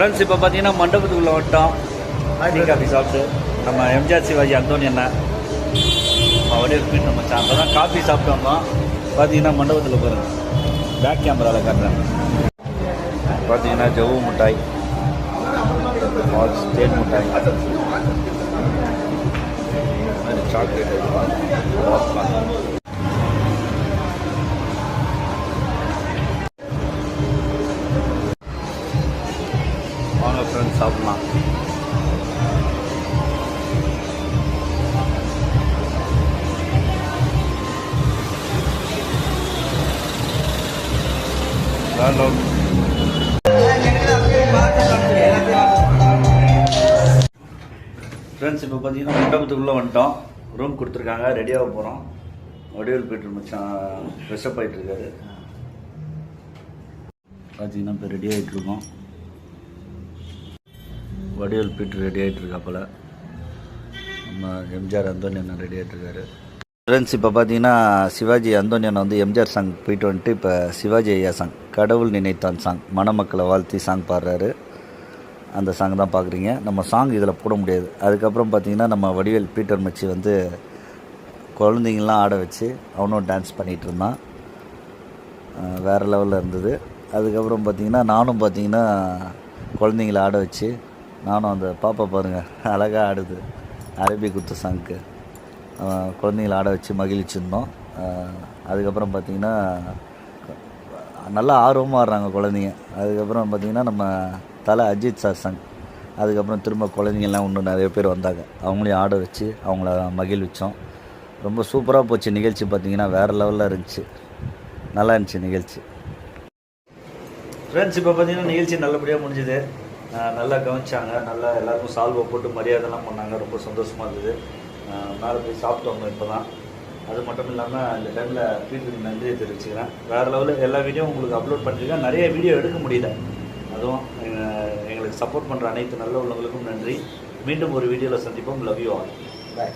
Friends இப்போ பார்த்தீங்கன்னா மண்டபத்துக்குள்ளே வந்துட்டோம். டீ காஃபி சாப்பிட்டு நம்ம எம்ஜிஆர் சிவாஜி அந்தோனி அண்ணன் அவரே ஸ்பீட் நம்ம அப்போ தான் காஃபி சாப்பிட்டு வந்தோம். பார்த்தீங்கன்னா மண்டபத்தில் பாருங்க. பேக் கேமராவில் காட்டுறாங்க பார்த்தீங்கன்னா ஜவ்வு மிட்டாய். ஸ்டேட் மிட்டாய். சாக்லேட் வாங்க ஃப்ரெண்ட்ஸ் சாப்பிட்லாம். ஹலோ ஃப்ரெண்ட்ஸ் இப்போ பார்த்தீங்கன்னா மண்டபத்துக்குள்ளே வந்துட்டோம். ரூம் கொடுத்துருக்காங்க. ரெடியாக போகிறோம் வடிவேல் போய்ட்டு மச்சான் ஃப்ரெஷ்அப் ஆகிட்டு இருக்காரு. பார்த்தீங்கன்னா இப்போ ரெடி ஆகிட்டு இருக்கோம். வடிவேல் பீட்டு ரெடி ஆகிட்டு இருக்காப்பில் நம்ம எம்ஜிஆர் அந்தோனியன் ரெடி ஆகிட்டு இருக்காரு ஃப்ரெண்ட்ஸ் இப்போ பார்த்தீங்கன்னா சிவாஜி அந்தோனியன் வந்து எம்ஜிஆர் சாங் போயிட்டு வந்துட்டு இப்போ சிவாஜி ஐயா சாங் கடவுள் நினைத்தான் சாங் மணமக்களை வாழ்த்தி சாங் பாடுறாரு. அந்த சாங் தான் பார்க்குறீங்க நம்ம சாங் இதில் போட முடியாது. அதுக்கப்புறம் பார்த்தீங்கன்னா நம்ம வடிவேல் பீட்டர் மச்சி வந்து குழந்தைங்களாம் ஆட வச்சு அவனும் டான்ஸ் பண்ணிகிட்டு இருந்தான். வேறு வேற லெவலில் இருந்தது. அதுக்கப்புறம் பார்த்தீங்கன்னா நானும் பார்த்தீங்கன்னா குழந்தைங்கள ஆட வச்சு நானும் அந்த பாப்பா பாருங்கள் அழகாக ஆடுது. அரபி குத்து சாங்க்கு குழந்தைங்கள ஆட வச்சு மகிழ்ச்சிருந்தோம் அதுக்கப்புறம் பார்த்தீங்கன்னா நல்லா ஆர்வமாக ஆடுறாங்க குழந்தைங்க. அதுக்கப்புறம் பார்த்திங்கன்னா நம்ம தலை அஜித் சார் சாங் அதுக்கப்புறம் திரும்ப குழந்தைங்கள்லாம் இன்னும் நிறைய பேர் வந்தாங்க. அவங்களையும் ஆட வச்சு அவங்கள மகிழ்விச்சோம். ரொம்ப சூப்பராக போச்சு நிகழ்ச்சி பார்த்திங்கன்னா வேறு லெவலில் இருந்துச்சு. நல்லா இருந்துச்சு நிகழ்ச்சி. ஃப்ரெண்ட்ஸ் இப்போ பார்த்தீங்கன்னா நிகழ்ச்சி நல்லபடியாக முடிஞ்சுது. நல்லா கவனிச்சாங்க. நல்லா எல்லாருக்கும் சால்வை போட்டு மரியாதைலாம் பண்ணாங்க. ரொம்ப சந்தோஷமாக இருந்தது. மேலே போய் சாப்பிட்டோங்க இப்போ தான் அது மட்டும் இல்லாமல் இந்த டைமில் வீட்டுக்கு நன்றியை தெரிவிச்சுக்கிறேன். வேறு லெவலில் எல்லா வீடியோ உங்களுக்கு அப்லோட் பண்ணிருக்கேன். நிறைய வீடியோ எடுக்க முடியல. அதுவும் எங்களுக்கு சப்போர்ட் பண்ணுற அனைத்து நல்ல உள்ளவங்களுக்கும் நன்றி. மீண்டும் ஒரு வீடியோவில் சந்திப்போம். Love you all bye